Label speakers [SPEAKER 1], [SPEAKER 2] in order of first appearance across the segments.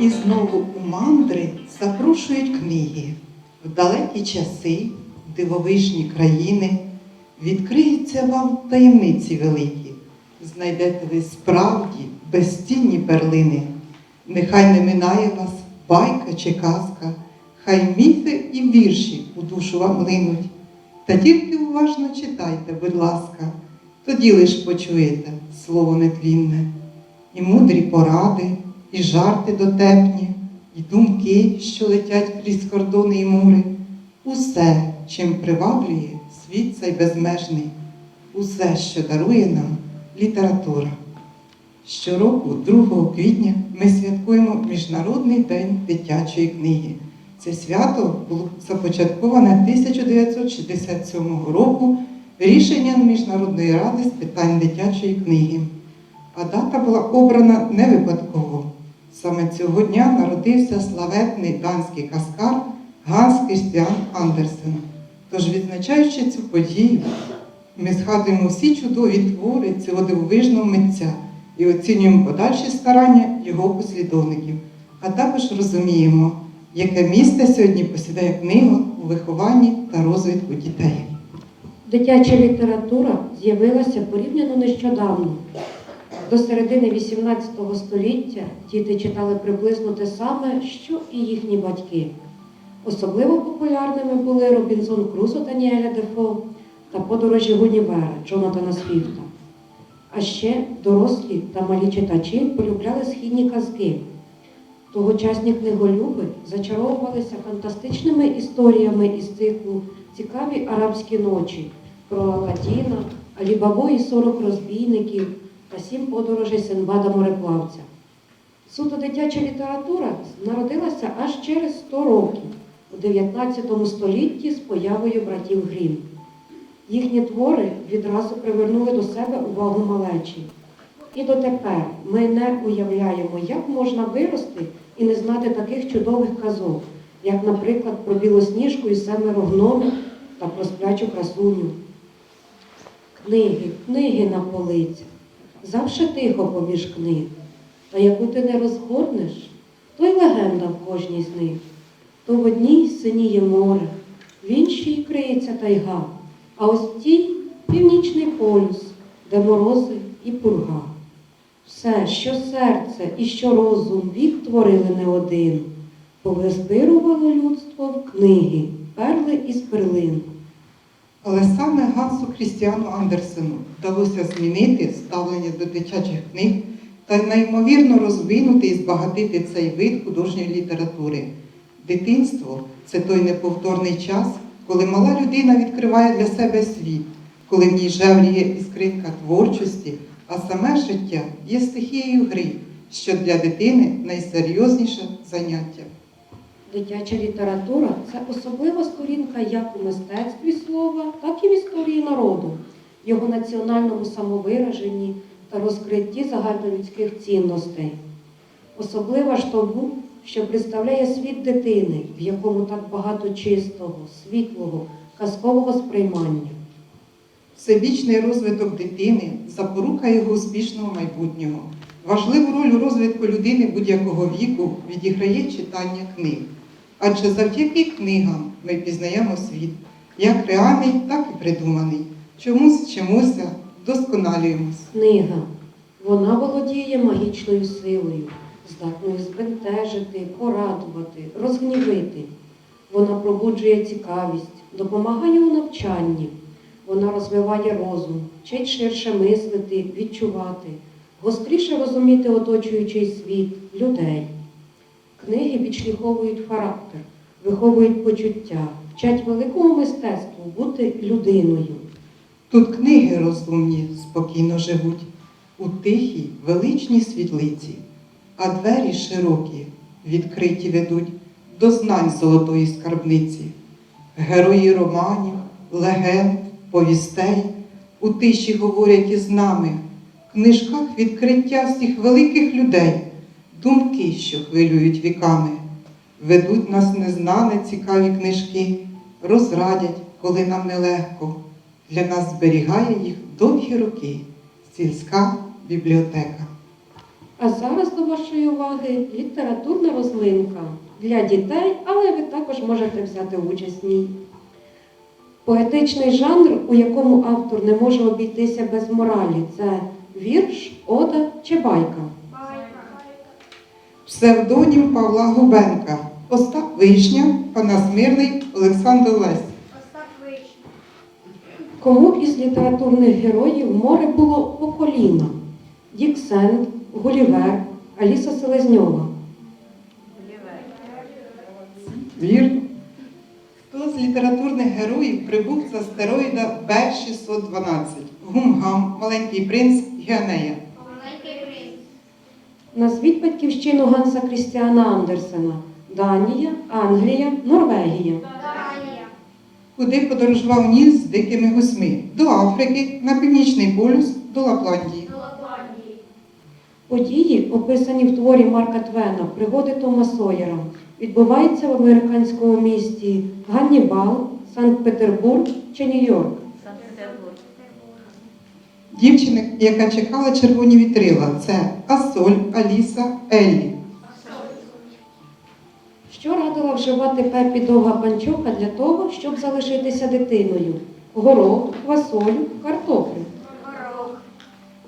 [SPEAKER 1] І знову у мандри запрошують книги. В далекі часи, в дивовижні країни, відкриються вам таємниці великі. Знайдете ви справді безцінні перлини. Нехай не минає вас байка чи казка, хай міфи і вірші у душу вам линуть. Та тільки уважно читайте, будь ласка, тоді лиш почуєте слово нетлінне, і мудрі поради, і жарти дотепні, і думки, що летять крізь кордони і мури. Усе, чим приваблює світ цей безмежний, усе, що дарує нам література. Щороку, 2 квітня, ми святкуємо Міжнародний день дитячої книги. Це свято було започатковане 1967 року рішенням Міжнародної ради з питань дитячої книги. А дата була обрана не випадково. Саме цього дня народився славетний данський каскар Ганс Крістіан Андерсен. Тож, відзначаючи цю подію, ми згадуємо всі чудові твори цього дивовижного митця і оцінюємо подальші старання його послідовників, а також розуміємо, яке місце сьогодні посідає книга у вихованні та розвитку дітей.
[SPEAKER 2] Дитяча література з'явилася порівняно нещодавно. До середини XVIII століття діти читали приблизно те саме, що і їхні батьки. Особливо популярними були Робінзон Крузо Даніеля Дефо та подорожі Гунівера Джонатана Свіфта. А ще дорослі та малі читачі полюбляли східні казки. Тогочасні книголюби зачаровувалися фантастичними історіями із циклу Цікаві арабські ночі про Аладдіна, Алібабу і 40 розбійників та сім подорожей Синбада мореплавця. Суто дитяча література народилася аж через 100 років у 19 столітті з появою братів Грім. Їхні твори відразу привернули до себе увагу малечі. І дотепер ми не уявляємо, як можна вирости і не знати таких чудових казок, як, наприклад, про білосніжку і семеро гномів та про сплячу красуню. Книги, книги на полицях, завше тихо поміж книг. Та яку ти не розгорнеш, то й легенда в кожній з них. То в одній синіє море, в іншій криється тайга, а ось тій північний полюс, де морози і пурга. Все, що серце і що розум вік творили не один, повизбирувало людство в книги, перли із перлин.
[SPEAKER 1] Але саме Гансу Крістіану Андерсену вдалося змінити ставлення до дитячих книг та неймовірно розвинути і збагатити цей вид художньої літератури. Дитинство це той неповторний час, коли мала людина відкриває для себе світ, коли в ній жевріє іскринка творчості, а саме життя є стихією гри, що для дитини найсерйозніше заняття.
[SPEAKER 2] Дитяча література це особлива сторінка як у мистецтві слова, так і в історії народу, його національному самовираженні та розкритті загальнолюдських цінностей. Особлива ж тому, що представляє світ дитини, в якому так багато чистого, світлого, казкового сприймання.
[SPEAKER 1] Всебічний розвиток дитини запорука його успішного майбутнього. Важливу роль у розвитку людини будь-якого віку відіграє читання книг. Адже завдяки книгам ми пізнаємо світ, як реальний, так і придуманий. Чомусь вчимося, вдосконалюємось.
[SPEAKER 2] Книга. Вона володіє магічною силою, здатною збентежити, порадувати, розгнівити. Вона пробуджує цікавість, допомагає у навчанні. Вона розвиває розум, вчить ширше мислити, відчувати, гостріше розуміти оточуючий світ, людей. Книги відшліховують характер, виховують почуття, вчать великому мистецтву бути людиною.
[SPEAKER 1] Тут книги розумні спокійно живуть у тихій, величній світлиці, а двері широкі, відкриті ведуть до знань золотої скарбниці. Герої романів, легенд, повістей у тиші говорять із нами, в книжках відкриття всіх великих людей, думки, що хвилюють віками. Ведуть нас незнане цікаві книжки, розрадять, коли нам нелегко. Для нас зберігає їх довгі роки сільська бібліотека.
[SPEAKER 2] А зараз до вашої уваги літературна розлинка для дітей, але ви також можете взяти участь в ній. Поетичний жанр, у якому автор не може обійтися без моралі, це вірш, ода чи байка.
[SPEAKER 1] Псевдонім Павла Губенка, Остап Вишня, Панас Мирний, Олександр Лесь.
[SPEAKER 2] Кому із літературних героїв море було по коліна? Дік Сенд, Гулівер, Аліса Селезньова.
[SPEAKER 1] Вірно. Хто з літературних героїв прибув з астероїда Б-612? Гумгам, Маленький принц, Геонея.
[SPEAKER 2] Назвіть батьківщину Ганса Крістіана Андерсена. Данія, Англія, Норвегія.
[SPEAKER 3] Данія.
[SPEAKER 1] Куди подорожував Ніл з дикими гусьми? До Африки, на Північний полюс, до Лапландії.
[SPEAKER 3] До Лапландії.
[SPEAKER 2] Події, описані в творі Марка Твена Пригоди Тома Сойера, відбуваються в американському місті Ганнібал, Санкт-Петербург чи Нью-Йорк.
[SPEAKER 1] Дівчина, яка чекала червоні вітрила, це Асоль, Аліса, Еллі.
[SPEAKER 2] Що радила вживати Пепі довга панчоха для того, щоб залишитися дитиною? Горох, квасолю, картоплю.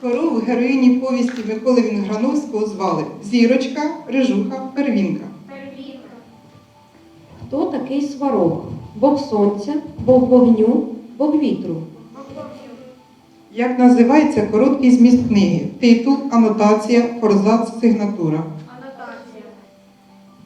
[SPEAKER 1] Корову героїні повісті Миколи Вінграновського звали Зірочка, Рижуха, Первінка.
[SPEAKER 3] Первінка.
[SPEAKER 2] Хто такий сварог? Бог сонця, Бог вогню, Бог вітру.
[SPEAKER 1] Як називається короткий зміст книги? Титул, анотація, форзац, сигнатура.
[SPEAKER 3] Анотація.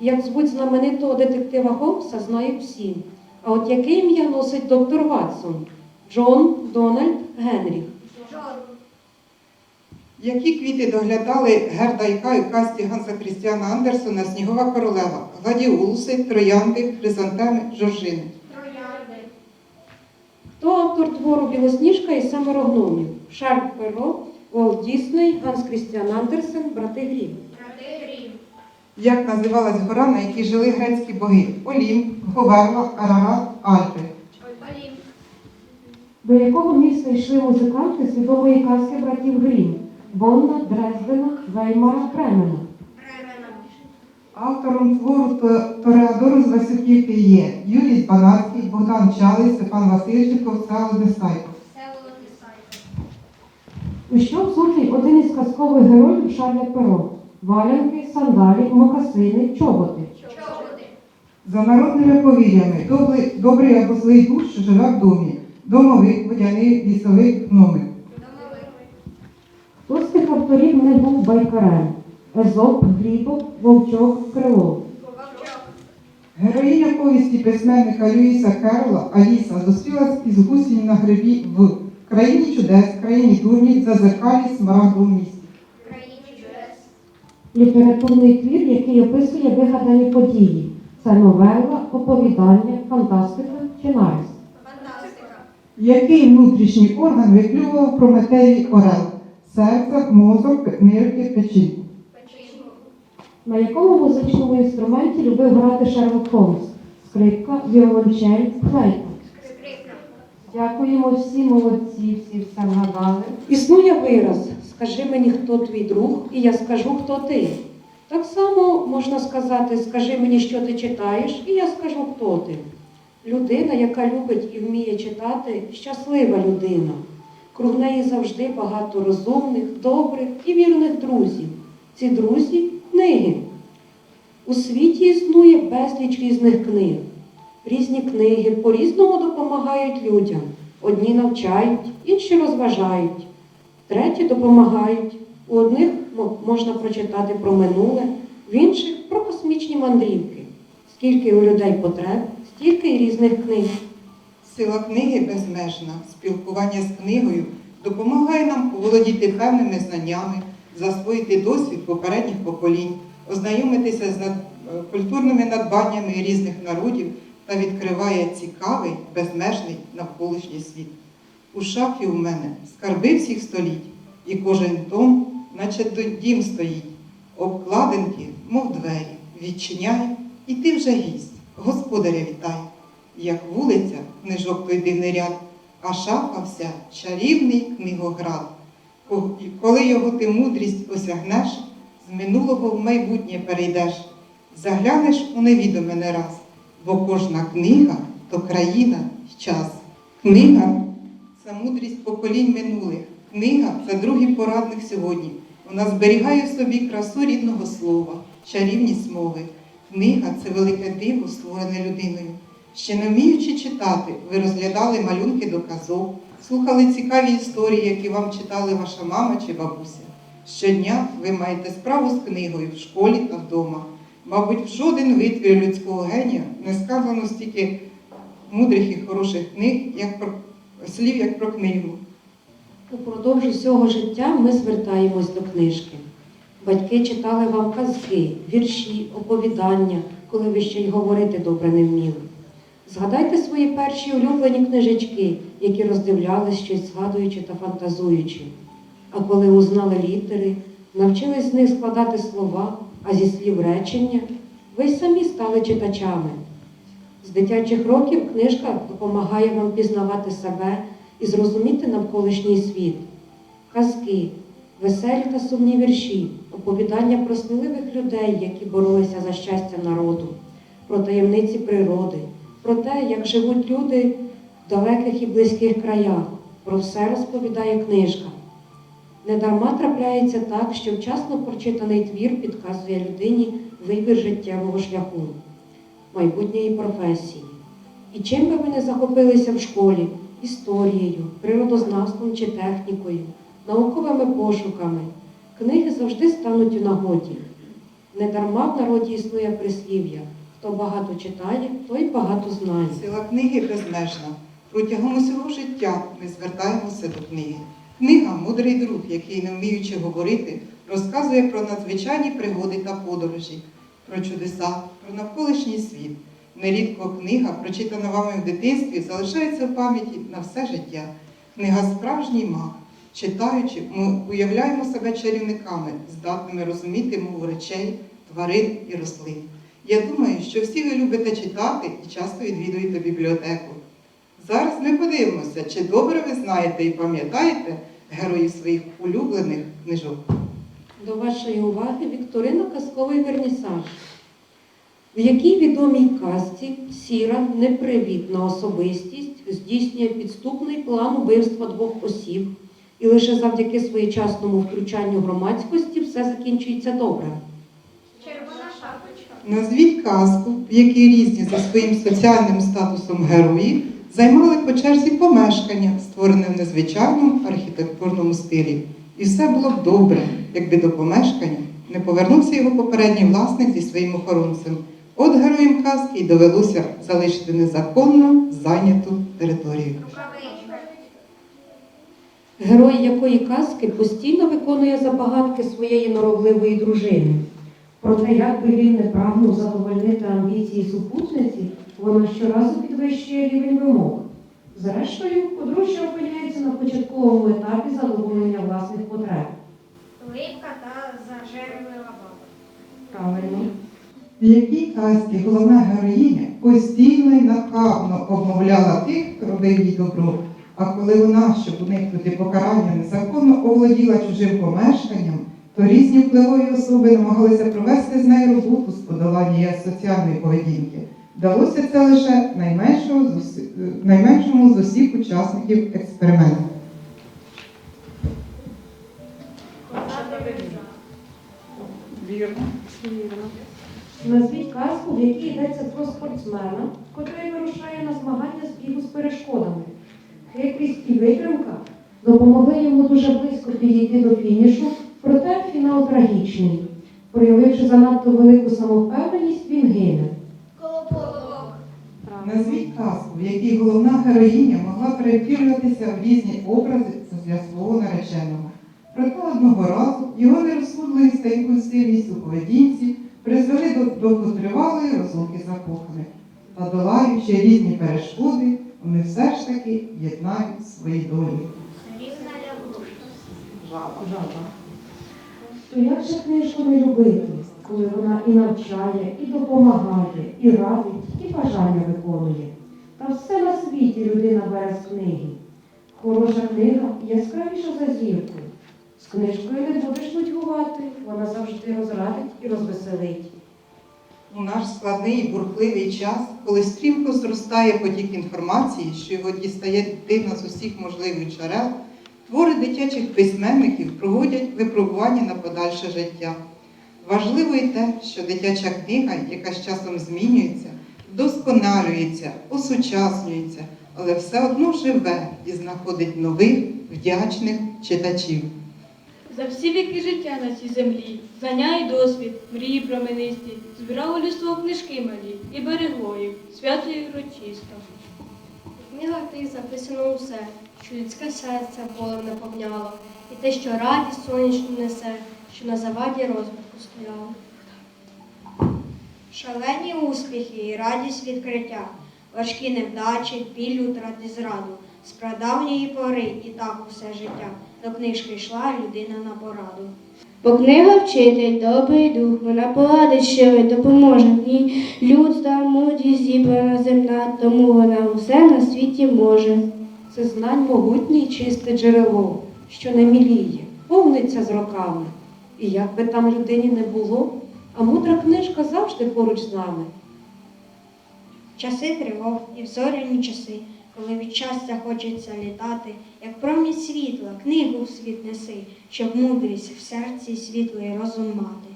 [SPEAKER 2] Як звуть знаменитого детектива Холмса, знають всі. А от яке ім'я носить доктор Ватсон? Джон, Дональд, Генріх.
[SPEAKER 3] Джон.
[SPEAKER 1] Які квіти доглядали Герда і у касті Ганса Крістіана Андерсона Снігова королева, гладіолуси, троянди, хризантеми, жоржини.
[SPEAKER 2] Хто автор твору Білосніжка і семеро гномів? Шарль Перро, Волт Дісней, Ганс Крістіан Андерсен, брати Грім.
[SPEAKER 1] Як називалась гора, на якій жили грецькі боги? Олімп, Говерла, Арарат, Альпи.
[SPEAKER 2] До якого міста йшли музиканти з відомої казки братів Грім? Бонна, Дрездена, Веймара. Кремена.
[SPEAKER 1] Автором твору «То- Тореадору з Васюківки є Юрій Збанарський, Богдан Чалий, Степан Васильченко, Сало
[SPEAKER 3] Лисайко.
[SPEAKER 2] У що взутий один із казкових героїв Шарля Перо? Валянки, сандалі, мокасини, чоботи.
[SPEAKER 3] Чоботи.
[SPEAKER 1] За народними повір'ями, добрий, добрий або злий дух, що живе в домі, домовик, водяний, лісовик, гномик.
[SPEAKER 3] Домовик.
[SPEAKER 2] Хто з тих авторів не був байкарем? Езоп, Глібов, Вовчок, Крило.
[SPEAKER 1] Героїня повісті письменника Льюіса Керрола Аліса зустрілась із гусінь на грибі в країні чудес, країні дурні, зазеркалі, місті.
[SPEAKER 3] В чудес.
[SPEAKER 2] Літературний твір, який описує вигадані події. Це новела, оповідання, фантастика чи нарис.
[SPEAKER 1] Який внутрішній орган виклював Прометеї Орел? Серце, мозок, нирки. Печінку.
[SPEAKER 2] На якому музичному інструменті любив грати Шерлок Холмс? Скрипка, віолончель, флейта. Дякуємо всі молодці, всі все вгадали. Існує вираз Скажи мені, хто твій друг, і я скажу, хто ти. Так само можна сказати, скажи мені, що ти читаєш, і я скажу, хто ти. Людина, яка любить і вміє читати, щаслива людина. Круг неї завжди багато розумних, добрих і вірних друзів. Ці друзі книги. У світі існує безліч різних книг. Різні книги по-різному допомагають людям. Одні навчають, інші розважають, треті допомагають. У одних можна прочитати про минуле, в інших про космічні мандрівки. Скільки у людей потреб, стільки й різних книг.
[SPEAKER 1] Сила книги безмежна. Спілкування з книгою допомагає нам оволодіти певними знаннями, засвоїти досвід попередніх поколінь, ознайомитися з е, культурними надбаннями різних народів та відкриває цікавий, безмежний навколишній світ. У шафі у мене скарби всіх століть, і кожен том, наче дім стоїть. Обкладинки, мов двері, відчиняє, і ти вже гість, господаря вітає. Як вулиця, книжок той дивний ряд, а шафа вся чарівний книгоград. Коли його ти мудрість осягнеш, з минулого в майбутнє перейдеш, заглянеш у невідоме не раз, бо кожна книга то країна й час. Книга це мудрість поколінь минулих. Книга це другий порадник сьогодні. Вона зберігає в собі красу рідного слова, чарівність мови. Книга це велике диво, створене людиною. Ще не вміючи читати, ви розглядали малюнки до казок, слухали цікаві історії, які вам читали ваша мама чи бабуся. Щодня ви маєте справу з книгою в школі та вдома. Мабуть, в жоден витвір людського генія не сказано стільки мудрих і хороших книг, як про слів, як про книгу.
[SPEAKER 2] Упродовж усього життя ми звертаємось до книжки. Батьки читали вам казки, вірші, оповідання, коли ви ще й говорити добре не вміли. Згадайте свої перші улюблені книжечки, які роздивлялись щось згадуючи та фантазуючи. А коли узнали літери, навчились з них складати слова, а зі слів речення, ви й самі стали читачами. З дитячих років книжка допомагає вам пізнавати себе і зрозуміти навколишній світ. Казки, веселі та сумні вірші, оповідання про сміливих людей, які боролися за щастя народу, про таємниці природи, про те, як живуть люди в далеких і близьких краях. Про все розповідає книжка. Недарма трапляється так, що вчасно прочитаний твір підказує людині вибір життєвого шляху, майбутньої професії. І чим би ви не захопилися в школі історією, природознавством чи технікою, науковими пошуками, книги завжди стануть у нагоді. Недарма в народі існує прислів'я хто багато читає, той багато знає.
[SPEAKER 1] Сила книги безмежна. Протягом усього життя ми звертаємося до книги. Книга мудрий друг, який, не вміючи говорити, розказує про надзвичайні пригоди та подорожі, про чудеса, про навколишній світ. Нерідко книга, прочитана вами в дитинстві, залишається в пам'яті на все життя. Книга справжній маг. Читаючи, ми уявляємо себе чарівниками, здатними розуміти мову речей, тварин і рослин. Я думаю, що всі ви любите читати і часто відвідуєте бібліотеку. Зараз ми подивимося, чи добре ви знаєте і пам'ятаєте героїв своїх улюблених книжок.
[SPEAKER 2] До вашої уваги Вікторина Казковий вернісаж, в якій відомій казці сіра непривітна особистість здійснює підступний план убивства двох осіб, і лише завдяки своєчасному втручанню громадськості все закінчується добре.
[SPEAKER 3] Червона.
[SPEAKER 1] Назвіть казку, в якій різні за своїм соціальним статусом герої займали по черзі помешкання, створене в незвичайному архітектурному стилі. І все було б добре, якби до помешкання не повернувся його попередній власник зі своїм охоронцем. От героям казки й довелося залишити незаконно зайняту територію.
[SPEAKER 2] Герой якої казки постійно виконує забагатки своєї норовливої дружини. Проте, як би він не прагнув задовольнити амбіції супутниці, вона щоразу підвищує рівень вимог. Зрештою, подружжя опиняється на початковому етапі задоволення власних потреб.
[SPEAKER 3] Липка та зажерлива баба.
[SPEAKER 2] Правильно.
[SPEAKER 1] В якій казці головна героїня постійно й нахабно обмовляла тих, хто робив їй добро. А коли вона, щоб уникнути покарання, незаконно оволоділа чужим помешканням, то різні впливові особи намагалися провести з нею роботу з подолання соціальної поведінки. Вдалося це лише найменшому з усіх учасників експерименту.
[SPEAKER 3] Коза дивиза.
[SPEAKER 2] Назвіть казку, в якій йдеться про спортсмена, котрий вирушає на змагання з бігу з перешкодами. Хитрість і витримка допомогли йому дуже близько підійти до фінішу, проте фінал трагічний. Проявивши занадто велику самовпевненість, він гине.
[SPEAKER 3] Колобок.
[SPEAKER 1] Назвіть казку, в якій головна героїня могла перетворюватися в різні образи для свого нареченого. Проте одного разу його нерозсудливість та імпульсивність у поведінці призвели до довготривалої розлуки закоханих. Та долаючи різні перешкоди, вони все ж таки єднають свої долі.
[SPEAKER 3] Рівна лягушка.
[SPEAKER 2] Жаба. То як же книжку не любити, коли вона і навчає, і допомагає, і радить, і бажання виконує? Та все на світі людина бере з книги. Хороша книга яскравіша за зірку. З книжкою не будеш нудьгувати, вона завжди розрадить і розвеселить.
[SPEAKER 1] У наш складний і бурхливий час, коли стрімко зростає потік інформації, що його дістає дитина з усіх можливих джерел, твори дитячих письменників проводять випробування на подальше життя. Важливо й те, що дитяча книга, яка з часом змінюється, вдосконалюється, осучаснюється, але все одно живе і знаходить нових вдячних читачів.
[SPEAKER 4] За всі віки життя на цій землі, знання і досвід, мрії променисті, збирало людство книжки малі і берегло їх, свято і урочисто.
[SPEAKER 5] В книгах тих записано усе, що людське серце болем наповняло, і те, що радість сонячну несе, що на заваді розвитку стояло.
[SPEAKER 3] Шалені успіхи і радість відкриття, важкі невдачі, біль утрати зраду. З прадавньої пори і так усе життя. До книжки йшла людина на пораду.
[SPEAKER 6] Бо книга вчитель, добрий дух, вона порадить щиро допоможе в ній. Людства мудрість зібрана земна, тому вона усе на світі може.
[SPEAKER 2] Це знань могутнє й чисте джерело, що не міліє, повниться з роками. І як би там людині не було, а мудра книжка завжди поруч з нами.
[SPEAKER 3] Часи тривог і взоряні часи, коли від щастя хочеться літати, як промінь світла, книгу в світ неси, щоб мудрість в серці світлий розум мати.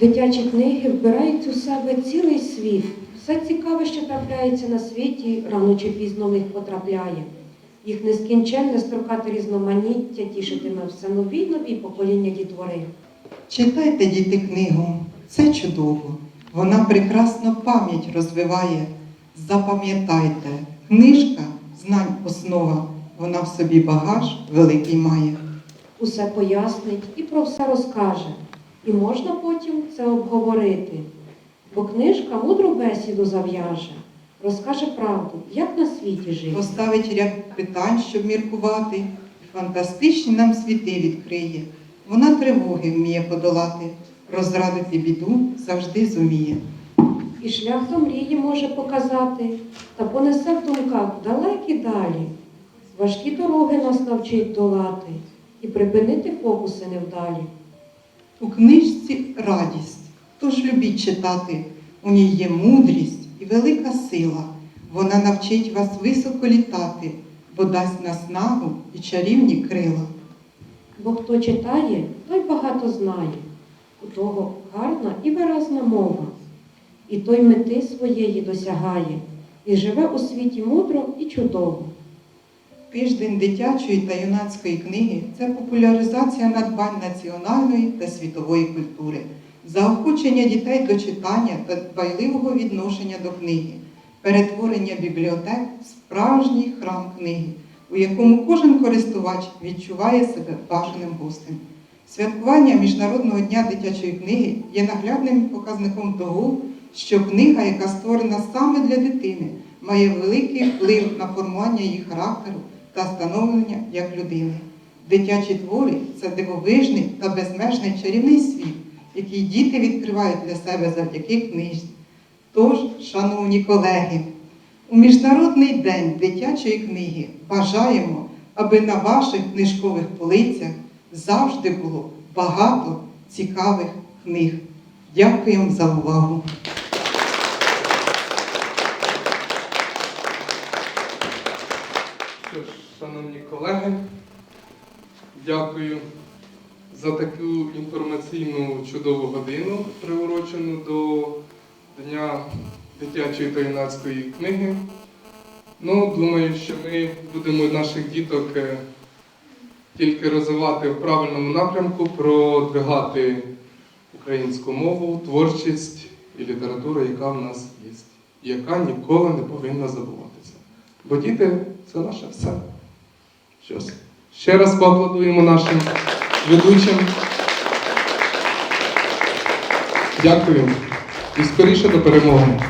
[SPEAKER 2] Дитячі книги вбирають у себе цілий світ. Все цікаве, що трапляється на світі, рано чи пізно в них потрапляє. Їх нескінченне строкате різноманіття тішитиме все нові нові покоління дітвори.
[SPEAKER 1] Читайте, діти, книгу, це чудово. Вона прекрасно пам'ять розвиває. Запам'ятайте, книжка знань основа, вона в собі багаж великий має.
[SPEAKER 2] Усе пояснить і про все розкаже. І можна потім це обговорити. Бо книжка мудру бесіду зав'яже, розкаже правду, як на світі жити.
[SPEAKER 1] Поставить ряд питань, щоб міркувати, фантастичні нам світи відкриє. Вона тривоги вміє подолати, розрадити біду завжди зуміє.
[SPEAKER 2] І шлях до мрії може показати, та понесе в думках далекі далі. Важкі дороги нас навчить долати і припинити фокуси невдалі.
[SPEAKER 1] У книжці радість, тож любіть читати. У ній є мудрість і велика сила. Вона навчить вас високо літати, бо дасть наснагу і чарівні крила.
[SPEAKER 2] Бо хто читає, той багато знає. У того гарна і виразна мова. І той мети своєї досягає, і живе у світі мудро і чудово.
[SPEAKER 1] Тиждень дитячої та юнацької книги це популяризація надбань національної та світової культури, заохочення дітей до читання та дбайливого відношення до книги, перетворення бібліотек в справжній храм книги, у якому кожен користувач відчуває себе бажаним гостем. Святкування Міжнародного дня дитячої книги є наглядним показником того, що книга, яка створена саме для дитини, має великий вплив на формування її характеру та становлення як людини. Дитячі твори це дивовижний та безмежний чарівний світ, який діти відкривають для себе завдяки книжці. Тож, шановні колеги, у Міжнародний день дитячої книги бажаємо, аби на ваших книжкових полицях завжди було багато цікавих книг. Дякуємо за увагу!
[SPEAKER 7] Що ж, шановні колеги, дякую за таку інформаційну чудову годину, приурочену до Дня дитячої та юнацької книги. Ну, думаю, що ми будемо наших діток е, тільки розвивати в правильному напрямку, продвигати українську мову, творчість і літературу, яка в нас є, яка ніколи не повинна забуватися. Бо діти це наше все. Щось. Ще раз поаплодуємо нашим ведучим. Дякую. І скоріше до перемоги.